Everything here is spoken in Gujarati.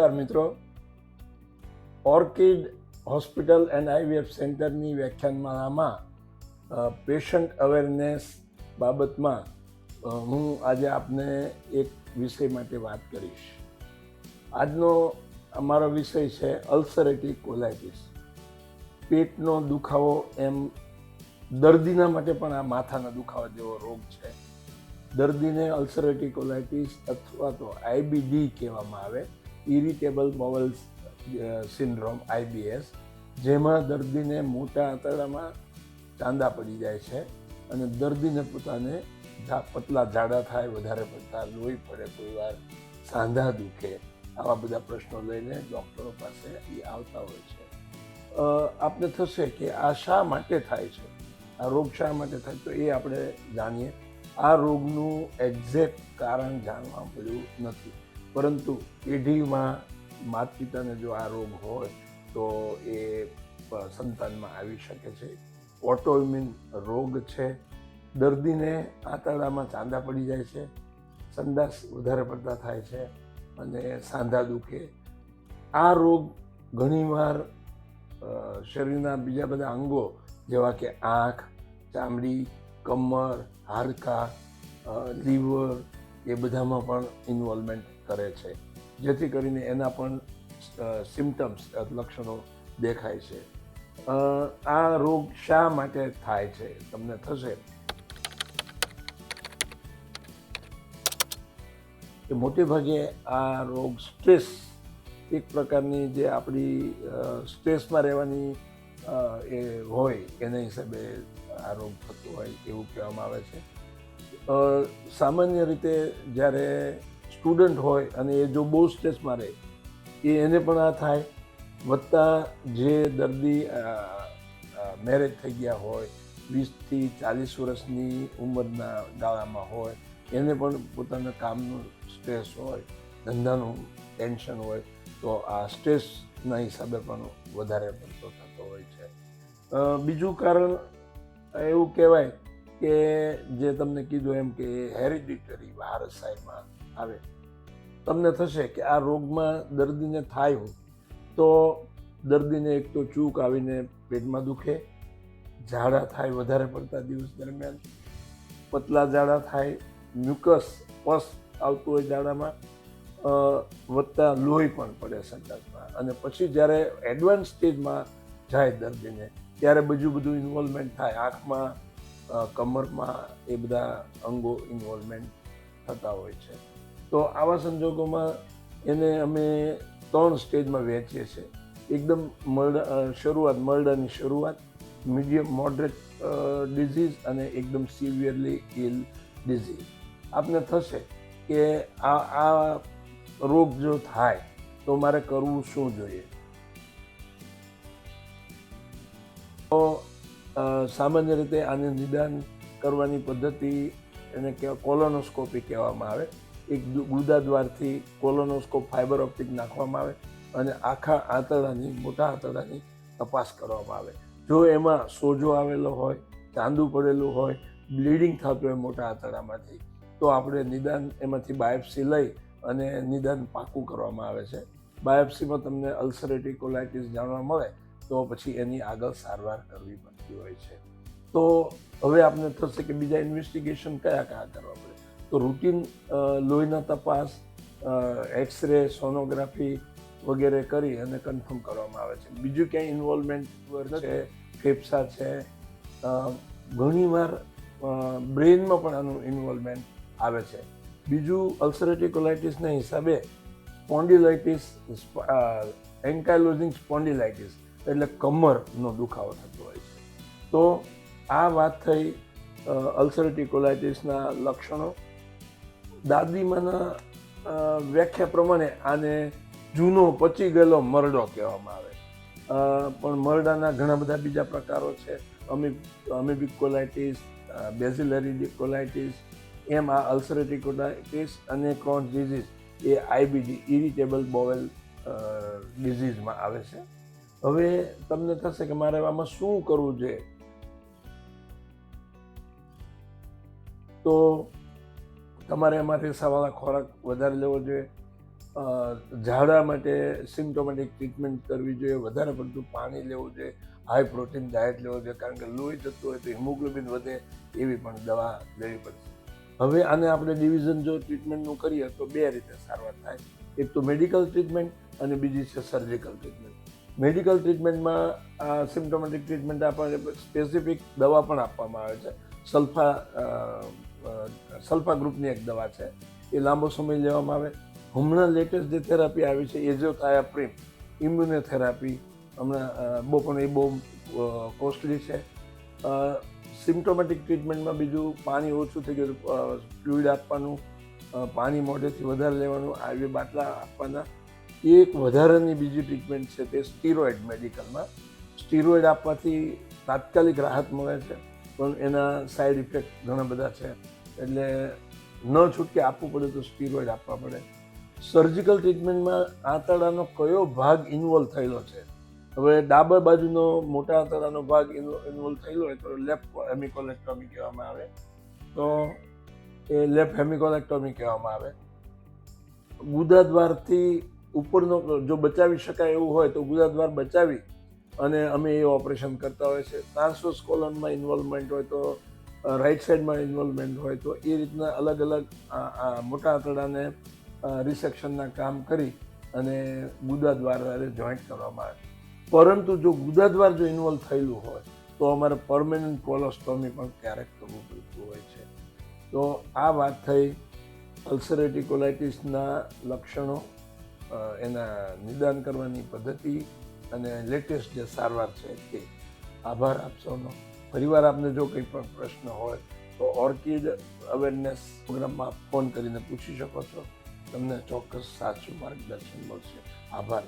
નમસ્કાર મિત્રો. ઓર્કિડ હોસ્પિટલ એન્ડ આઈવીએફ સેન્ટરની વ્યાખ્યાનમાળામાં પેશન્ટ અવેરનેસ બાબતમાં હું આજે આપને એક વિષય માટે વાત કરીશ. આજનો અમારો વિષય છે અલ્સરેટિવ કોલાઇટિસ પેટનો દુખાવો એમ દર્દીના માટે પણ આ માથાના દુખાવા જેવો રોગ છે. દર્દીને અલ્સરેટિવ કોલાઇટિસ અથવા તો આઈબીડી કહેવામાં આવે. ઇરિટેબલ બોવલ સિન્ડ્રોમ આઈબીએસ જેમાં દર્દીને મોટા આંતરડામાં ચાંદા પડી જાય છે અને દર્દીને પોતાને પતલા જાડા થાય, વધારે પડતા લોહી પડે, કોઈ વાર સાંધા દુખે, આવા બધા પ્રશ્નો લઈને ડૉક્ટરો પાસે એ આવતા હોય છે. આપણે થશે કે આ શા માટે થાય છે? આ રોગ શા માટે થાય? તો એ આપણે જાણીએ. આ રોગનું એક્ઝેક્ટ કારણ જાણવા મળ્યું નથી. પરંતુ પેઢીમાં માતા પિતાને જો આ રોગ હોય તો એ સંતાનમાં આવી શકે છે. ઓટોઇમ્યુન રોગ છે. દર્દીને આંતરડામાં ચાંદા પડી જાય છે. સંદાસ વધારે પડતા થાય છે અને સાંધા દુખે. આ રોગ ઘણીવાર શરીરના બીજા બધા અંગો જેવા કે આંખ, ચામડી, કમર, હાડકાં લીવર એ બધામાં પણ ઇન્વોલ્વમેન્ટ કરે છે, જેથી કરીને એના પણ સિમ્ટમ્સ લક્ષણો દેખાય છે. આ રોગ શા માટે થાય છે? તમને થશે? કે મોટે ભાગે આ રોગ સ્ટ્રેસ, એક પ્રકારની જે આપણી સ્ટ્રેસમાં રહેવાની એ હોય, એના હિસાબે આ રોગ થતો હોય એવું કહેવામાં આવે છે. સામાન્ય રીતે જ્યારે સ્ટુડન્ટ હોય અને એ જો બહુ સ્ટ્રેસમાં રહે, એ એને પણ આ થાય. વત્તા જે દર્દી મેરેજ થઈ ગયા હોય, વીસથી ચાલીસ વર્ષની ઉંમરના ગાળામાં હોય, એને પણ પોતાના કામનું સ્ટ્રેસ હોય, ધંધાનું ટેન્શન હોય, તો આ સ્ટ્રેસના હિસાબે પણ વધારે પડતો થતો હોય છે. બીજું કારણ એવું કહેવાય કે જે તમને કીધું એમ કે હેરિડિટરી વારસાઈમાં આવે. તમને થશે કે આ રોગમાં દર્દીને થાય હોય તો દર્દીને એક તો ચૂક આવીને પેટમાં દુખે, ઝાડા થાય વધારે પડતા દિવસ દરમિયાન, પતલા ઝાડા થાય, મ્યુકસ પસ આવતું હોય ઝાડામાં વધતા લોહી પણ પડે સંડાસમાં. અને પછી જ્યારે એડવાન્સ સ્ટેજમાં જાય દર્દીને, ત્યારે બીજું બધું ઇન્વોલ્વમેન્ટ થાય. આંખમાં કમરમાં એ બધા અંગો ઇન્વોલ્વમેન્ટ થતા હોય છે. તો આવા સંજોગોમાં એને અમે ત્રણ સ્ટેજમાં વહેંચીએ છીએ. એકદમ મરડા શરૂઆત મરડાની શરૂઆત, મીડિયમ, મોડરેટ ડિઝીઝ અને એકદમ સિવિયરલી ઇલ ડિઝીઝ. આપને થશે કે આ આ રોગ જો થાય, તો મારે કરવું શું જોઈએ? તો સામાન્ય રીતે આને નિદાન કરવાની પદ્ધતિ એને કહેવાય કોલોનોસ્કોપી કહેવામાં આવે. એક ગુદા દ્વારથી કોલોનોસ્કોપ ફાઇબર ઓપ્ટિક નાખવામાં આવે અને આખા આંતરડાની, મોટા આંતરડાની તપાસ કરવામાં આવે. જો એમાં સોજો આવેલો હોય, ચાંદુ પડેલું હોય, બ્લીડિંગ થતું હોય મોટા આંતરડામાંથી, તો આપણે નિદાન એમાંથી બાયોપ્સી લઈ અને નિદાન પાકું કરવામાં આવે છે. બાયોપ્સીમાં તમને અલ્સરેટિવ કોલાઇટિસ જાણવા મળે, તો પછી એની આગળ સારવાર કરવી પડતી હોય છે. તો હવે આપને થશે કે બીજા ઇન્વેસ્ટિગેશન કયા કયા કરવા પડે તો રૂટીન લોહીના તપાસ એક્સરે સોનોગ્રાફી વગેરે કરી અને કન્ફર્મ કરવામાં આવે છે. બીજું ક્યાંય ઇન્વોલ્વમેન્ટ છે, ફેફસા છે ઘણીવાર બ્રેઇનમાં પણ આનું ઇન્વોલ્વમેન્ટ આવે છે. બીજું અલ્સરેટિવ કોલાઇટિસના હિસાબે સ્પોન્ડિલાઇટિસ એન્કાઇલોઝિંગ સ્પોન્ડિલાઇટિસ એટલે કમરનો દુખાવો થતો હોય છે. તો આ વાત થઈ અલ્સરેટિવ કોલાઇટિસના લક્ષણો. દાદીમાના વ્યાખ્યા પ્રમાણે આને જૂનો પચી ગયેલો મરડો કહેવામાં આવે. પણ મરડાના ઘણા બધા બીજા પ્રકારો છે. અમી અમીબિક કોલાઇટીસ બેઝિલરી ડિકોલાઇટીસ એમ આ અલ્સરેટિક કોલાઇટિસ અને ક્રોન ડિઝીઝ એ આઈબીડી, ઇરિટેબલ બોવેલ ડિઝીઝમાં આવે છે. હવે તમને થશે કે મારે આમાં શું કરવું જોઈએ? તો તમારે એમાં રેસાવાળા ખોરાક વધારે લેવો જોઈએ. ઝાડા માટે સિમ્ટોમેટિક ટ્રીટમેન્ટ કરવી જોઈએ, વધારે પડતું પાણી લેવું જોઈએ હાઈ પ્રોટીન ડાયટ લેવું જોઈએ, કારણ કે લોહી જતું હોય તો હિમોગ્લોબિન વધે એવી પણ દવા લેવી પડશે. હવે આને આપણે ડિવિઝન જો ટ્રીટમેન્ટનું કરીએ તો બે રીતે સારવાર થાય. એક તો મેડિકલ ટ્રીટમેન્ટ અને બીજી છે સર્જિકલ ટ્રીટમેન્ટ મેડિકલ ટ્રીટમેન્ટમાં સિમ્ટોમેટિક ટ્રીટમેન્ટ આપણને સ્પેસિફિક દવા પણ આપવામાં આવે છે. સલ્ફા સલ્ફા ગ્રુપની એક દવા છે. એ લાંબો સમય લેવામાં આવે. હમણાં લેટેસ્ટ જે થેરાપી આવી છે એઝોથાયાપ્રિમ ઇમ્યુનોથેરાપી હમણાં બહુ પણ એ બહુ કોસ્ટલી છે. સિમ્ટોમેટિક ટ્રીટમેન્ટમાં બીજું પાણી ઓછું થઈ ગયું ફ્લુઇડ આપવાનું પાણી મોઢેથી વધારે લેવાનું આવી બાટલા આપવાના. એક વધારાની બીજી ટ્રીટમેન્ટ છે તે સ્ટીરોઇડ મેડિકલમાં સ્ટીરોઇડ આપવાથી તાત્કાલિક રાહત મળે છે. પણ એના સાઈડ ઇફેક્ટ ઘણા બધા છે. એટલે ન છૂટકે આપવું પડે તો સ્ટીરોઇડ આપવા પડે. સર્જિકલ ટ્રીટમેન્ટમાં આંતરડાનો કયો ભાગ ઇન્વોલ્વ થયેલો છે? હવે ડાબા બાજુનો મોટા આંતરડાનો ભાગ ઇન્વોલ્વ થયેલો હોય તો લેફ્ટ હેમિકોલેક્ટોમી કહેવામાં આવે. તો એ લેફ્ટ હેમિકોલેક્ટોમી કહેવામાં આવે. ગુદા દ્વારથી ઉપરનો, જો બચાવી શકાય એવું હોય તો ગુદા દ્વાર બચાવી અને અમે એ ઓપરેશન કરતા હોય છે. ટ્રાન્સવર્સ કોલનમાં ઇન્વોલ્વમેન્ટ હોય તો રાઈટ સાઈડમાં ઇન્વોલ્વમેન્ટ હોય તો એ રીતના અલગ અલગ મોટા આંતરડાને રિસેક્શનના કામ કરી અને ગુદા દ્વારા જોઈન્ટ કરવામાં આવે. પરંતુ જો ગુદા દ્વાર જો ઇન્વોલ્વ થયેલું હોય, તો અમારે પરમેનન્ટ કોલોસ્ટોમી પણ ક્યારેક કરવું પડતું હોય છે. તો આ વાત થઈ અલ્સરેટિવ કોલાઇટિસના લક્ષણો એના નિદાન કરવાની પદ્ધતિ અને લેટેસ્ટ જે સારવાર છે તે આભાર આપ સૌનો. ફરીવાર આપને જો કંઈ પણ પ્રશ્ન હોય, તો ઓર્કિડ અવેરનેસ પ્રોગ્રામમાં ફોન કરીને પૂછી શકો છો. તમને ચોક્કસ સાચું માર્ગદર્શન મળશે. આભાર.